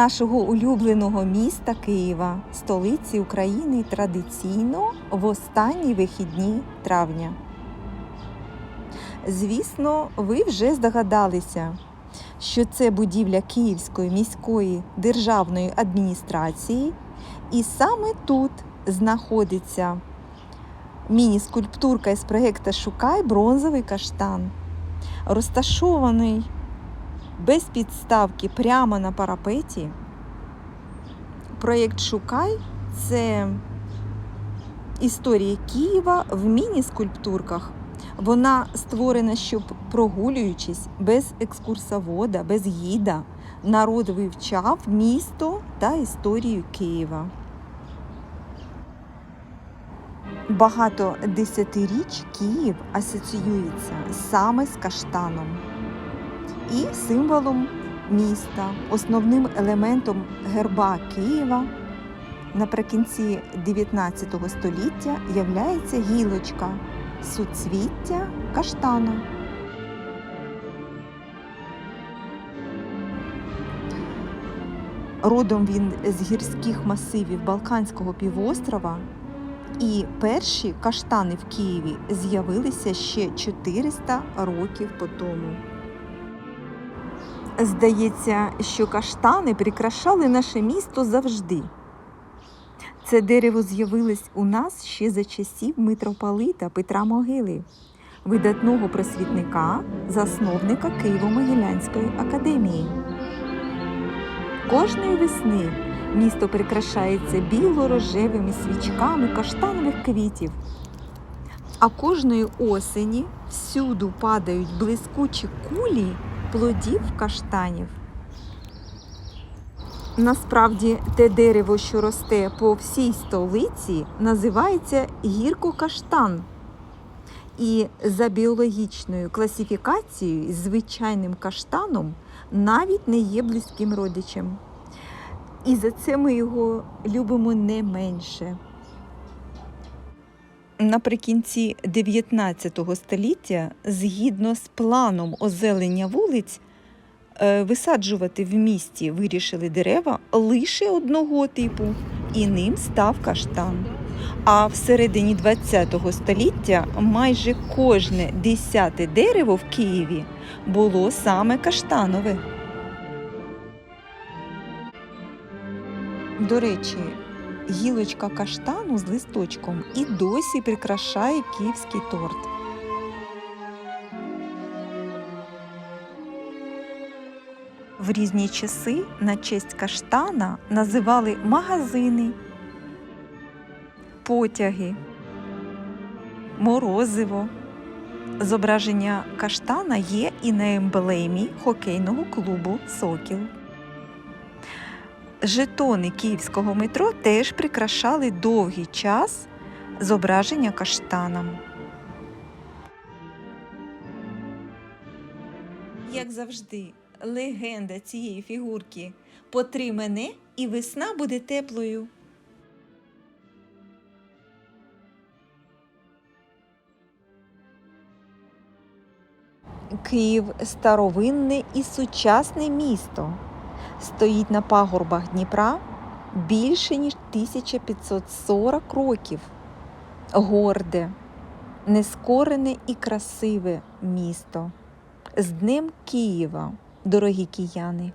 нашого улюбленого міста Києва, столиці України, традиційно в останні вихідні травня. Звісно, ви вже здогадалися, що це будівля Київської міської державної адміністрації, і саме тут знаходиться міні-скульптурка із проєкту Шукай бронзовий каштан, розташований без підставки прямо на парапеті. Проєкт Шукай це історія Києва в міні-скульптурках. Вона створена, щоб прогулюючись без екскурсовода, без гіда, народ вивчав місто та історію Києва. Багато десятиріч Київ асоціюється саме з каштаном і символом міста, основним елементом герба Києва наприкінці 19 століття являється гілочка суцвіття каштана. Родом він з гірських масивів Балканського півострова, і перші каштани в Києві з'явилися ще 400 років по тому. Здається, що каштани прикрашали наше місто завжди. Це дерево з'явилось у нас ще за часів митрополита Петра Могили, видатного просвітника, засновника Києво-Могилянської академії. Кожної весни місто прикрашається біло-рожевими свічками каштанових квітів. А кожної осені всюду падають блискучі кулі плодів каштанів. Насправді те дерево, що росте по всій столиці, називається гіркокаштан. І за біологічною класифікацією, звичайним каштаном навіть не є близьким родичем. І за це ми його любимо не менше. Наприкінці 19 століття, згідно з планом озелення вулиць, е, висаджувати в місті вирішили дерева лише одного типу, і ним став каштан. А в середині 20 століття майже кожне десяте дерево в Києві було саме каштанове. До речі, гілочка каштану з листочком і досі прикрашає київський торт. В різні часи на честь каштана називали магазини, потяги, морозиво. Зображення каштана є і на емблемі хокейного клубу Сокіл. Жетони київського метро теж прикрашали довгий час зображення каштаном. Як завжди, легенда цієї фігурки Потри мене і весна буде теплою. Київ старовинне і сучасне місто. Стоїть на пагорбах Дніпра більше ніж 1540 років. Горде, нескорене і красиве місто. З Днем Києва, дорогі кияни!